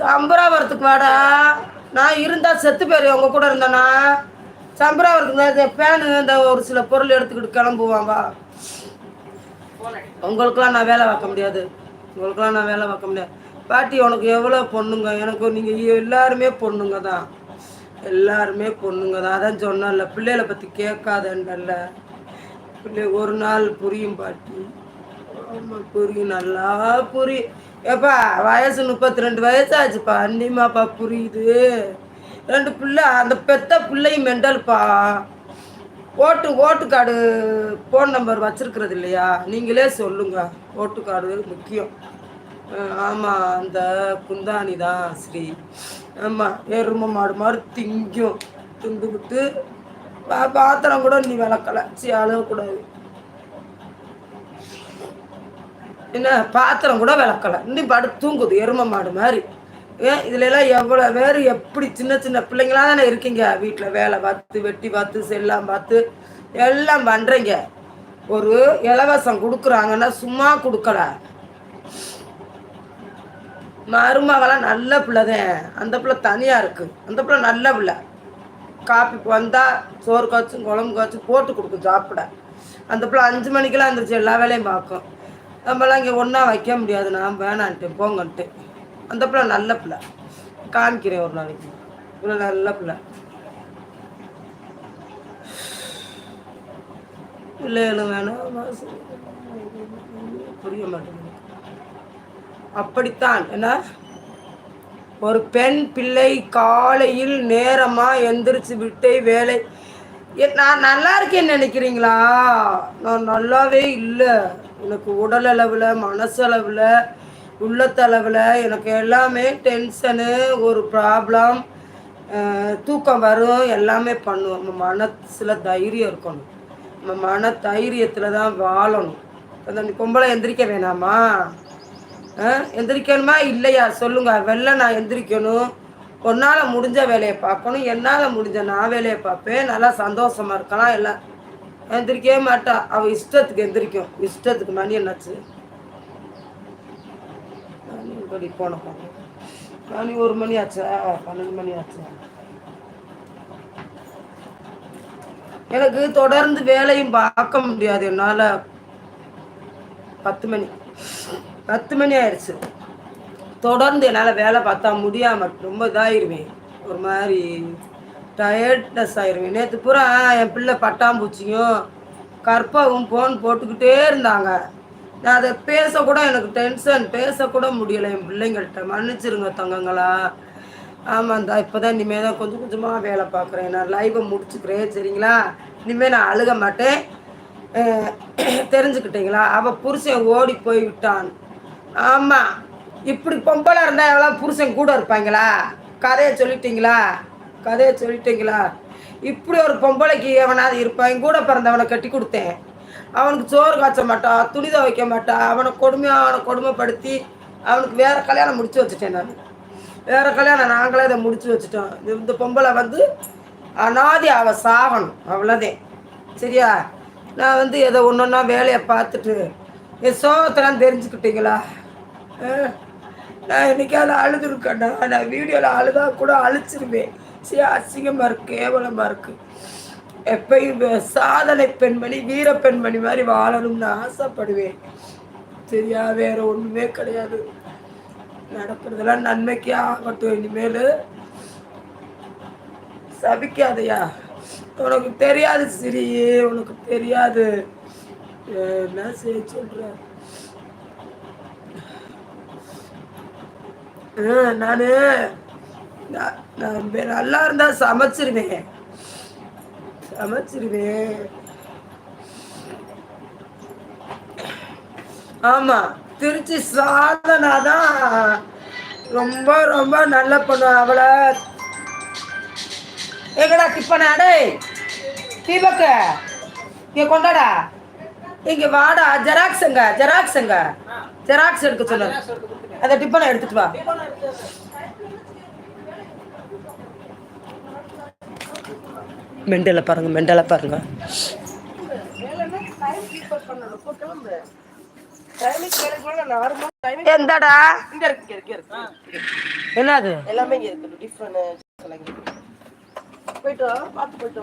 சம்பராவரத்துக்கு வாடா. நான் இருந்தால் செத்து போயிரு உங்கள் கூட இருந்தேனா சம்பராவரத்துக்கு இந்த பேனு இந்த ஒரு சில பொருள் எடுத்துக்கிட்டு கிளம்புவான் வா. உங்களுக்கெல்லாம் நான் வேலை பார்க்க முடியாது. உங்களுக்கெல்லாம் நான் வேலை பார்க்க முடியாது. பாட்டி உனக்கு எவ்வளோ பொண்ணுங்க? எனக்கு நீங்கள் எல்லாருமே பொண்ணுங்க தான். எல்லாருமே பொண்ணுங்க தான். அதான் சொன்னல பிள்ளைகளை பற்றி கேட்காதன்றல்ல பிள்ளை ஒரு நாள் புரியும் பாட்டி. ஆமாம் புரியும் நல்லா புரியும் ஏப்பா வயசு முப்பத்தி ரெண்டு வயசாச்சுப்பா. அன்னிமாப்பா புரியுது. ரெண்டு பிள்ளை அந்த பெத்த பிள்ளையும் மெண்டல்ப்பா. ஓட்டு ஓட்டு கார்டு ஃபோன் நம்பர் வச்சுருக்கிறது இல்லையா? நீங்களே சொல்லுங்க. ஓட்டு கார்டு முக்கியம். ஆமாம் அந்த குந்தாணி தான் ஸ்ரீ. ஆமாம் எரும மாடு மாதிரி திங்கும். திந்துக்கிட்டு பா- பாத்திரம் கூட நீ விளக்கல. சி அழகக்கூடாது. என்ன பாத்திரம் கூட விளக்கல. இன்னும் படு தூங்குது எரும மாடு மாதிரி. ஏன் இதுல எல்லாம் எவ்வளோ பேர் எப்படி சின்ன சின்ன பிள்ளைங்களா தானே இருக்கீங்க. வீட்டில் வேலை பார்த்து வெட்டி பார்த்து செல்லாம் பார்த்து எல்லாம் பண்ணுறீங்க ஒரு இலவசம் கொடுக்குறாங்கன்னா சும்மா கொடுக்கல. மருமகளாம் நல்ல பிள்ளைதான் அந்த பிள்ளை தனியாக இருக்குது அந்த பிள்ளை நல்ல பிள்ளை. காப்பி வந்தால் சோறு காய்ச்சும் குழம்பு காய்ச்சும் போட்டு கொடுக்கும் சாப்பிட. அந்த பிள்ளை அஞ்சு மணிக்கெல்லாம் எழுந்திரிச்சு எல்லா வேலையும் பார்க்கும். நம்மளாம் இங்கே ஒன்றா வைக்க முடியாது. நான் வேணான்ட்டு போங்கன்ட்டு. அந்த பிள்ளை நல்ல பிள்ளை. காமிக்கிறேன் ஒரு நாளைக்கு. இவ்வளோ நல்ல பிள்ளை. பிள்ளைகளும் வேணும். புரிய மாட்டேங்குது. அப்படித்தான். என்ன? ஒரு பெண் பிள்ளை காலையில் நேரமாக எந்திரிச்சு விட்டு வேலை. ஏ, நான் நல்லா இருக்கேன்னு நினைக்கிறீங்களா? நான் நல்லாவே இல்லை. எனக்கு உடல் அளவில் மனசளவில் உள்ளத்தளவில் எனக்கு எல்லாமே டென்ஷனு ஒரு ப்ராப்ளம் தூக்கம் வரும் எல்லாமே பண்ணுவோம் நம்ம மனசில் தைரியம் இருக்கணும். நம்ம மன தைரியத்தில் தான் வாழணும். அந்த கும்பலை எந்திரிக்க வேணாமா? ஆ, எந்திரிக்கணுமா? இல்லையா? சொல்லுங்க. வெளில நான் எந்திரிக்கணும். உன்னால் முடிஞ்ச வேலையை பார்க்கணும். என்னால் முடிஞ்ச நான் வேலையை பார்ப்பேன். நல்லா சந்தோஷமாக இருக்கலாம். எல்லாம் எந்திரிக்கவே மாட்டா. அவள் இஷ்டத்துக்கு எந்திரிக்கும். இஷ்டத்துக்கு மணி என்னாச்சு? மணி போன மணி ஒரு மணி ஆச்சா? பன்னெண்டு மணி ஆச்சா. எனக்கு தொடர்ந்து வேலையும் பார்க்க முடியாது. என்னால் பத்து மணி. பத்து மணி ஆயிடுச்சு தொடர்ந்து என்னால் வேலை பார்த்தா முடியாம ரொம்ப இதாயிருவேன். ஒரு மாதிரி டயர்ட்னஸ் ஆயிருவேன். நேற்று பூரா என் பிள்ளை பட்டாம்பூச்சியும் கற்பவும் ஃபோன் போட்டுக்கிட்டே இருந்தாங்க. நான் அதை பேசக்கூட எனக்கு டென்ஷன் பேசக்கூட முடியலை என் பிள்ளைங்கள்ட்ட மன்னிச்சிருங்க தங்கங்களா. ஆமாம் இந்த இப்போ தான் இனிமேல் தான் கொஞ்சம் கொஞ்சமாக வேலை பார்க்குறேன். நான் லைவை முடிச்சுக்கிறேன் சரிங்களா? இனிமேல் நான் அழுக மாட்டேன். தெரிஞ்சுக்கிட்டீங்களா? அவள் புருஷன் ஓடி போய்விட்டான் ஆமாம் இப்படி பொம்பளாக இருந்தால் எவ்வளோ புருஷன் கூட இருப்பாங்களா? கதையை சொல்லிட்டீங்களா? கதையை சொல்லிட்டீங்களா? இப்படி ஒரு பொம்பளைக்கு எவனாவது இருப்பான்? என் கூட பிறந்தவனை கட்டி கொடுத்தேன். அவனுக்கு சோறு காய்ச்ச மாட்டான் துணி துவைக்க மாட்டான் அவனை கொடுமையாக அவனை கொடுமைப்படுத்தி அவனுக்கு வேற கல்யாணம் முடிச்சு வச்சுட்டேன் நான். வேற கல்யாணம் நாங்களே இதை முடிச்சு வச்சுட்டோம். இந்த- பொம்பளை வந்து அனாதி அவ சாகணும். அவ்வளோதான் சரியா? நான் வந்து ஏதோ ஒன்று ஒன்றா வேலையை பார்த்துட்டு என் சோகத்தெல்லாம் தெரிஞ்சுக்கிட்டீங்களா? அஹ், நான் என்னைக்காவது அழுதுருக்கேன்டா. நான் வீடியோவில் அழுதா கூட அழிச்சிருவேன். சரி அசிங்கமாக இருக்கு கேவலமாக இருக்கு. எப்பயும் சாதனை பெண்மணி வீர பெண்மணி மாதிரி வாழணும்னு ஆசைப்படுவேன். சரியா வேற ஒன்றுமே கிடையாது. நடக்கிறதெல்லாம் நன்மைக்கே ஆகட்டும் இனிமேல். சபிக்காதையா. உனக்கு தெரியாது சிரி உனக்கு தெரியாது. என்ன செய்ய சொல்ற? ஆ, நானு நான் நல்லா இருந்தா சமைச்சிருவேன் சமைச்சிருவேன் ஆமா திருச்சி சாதனா தான் ரொம்ப ரொம்ப நல்ல பொண்ணு அவளை. எங்கடா டிப்பனா டேய் தீபக்க இங்க கொண்டாடா. இங்க வாடா ஜெராக்ஸ் எங்க ஜெராக்ஸ் எங்க? ஜெராக்ஸ் எடுக்க சொல்லு. அந்த டிப்பனை எடுத்துட்டு வா. மெண்டலை பாருங்க மெண்டலை பாருங்க. டைமிங் வேலைக்கு போனா நார்மல் டைமிங் எந்தடா? என்னது? எல்லாமே இங்க இருக்கு. டிஃப்ரெண்ட் போயிட்டு பார்த்து போயிட்டு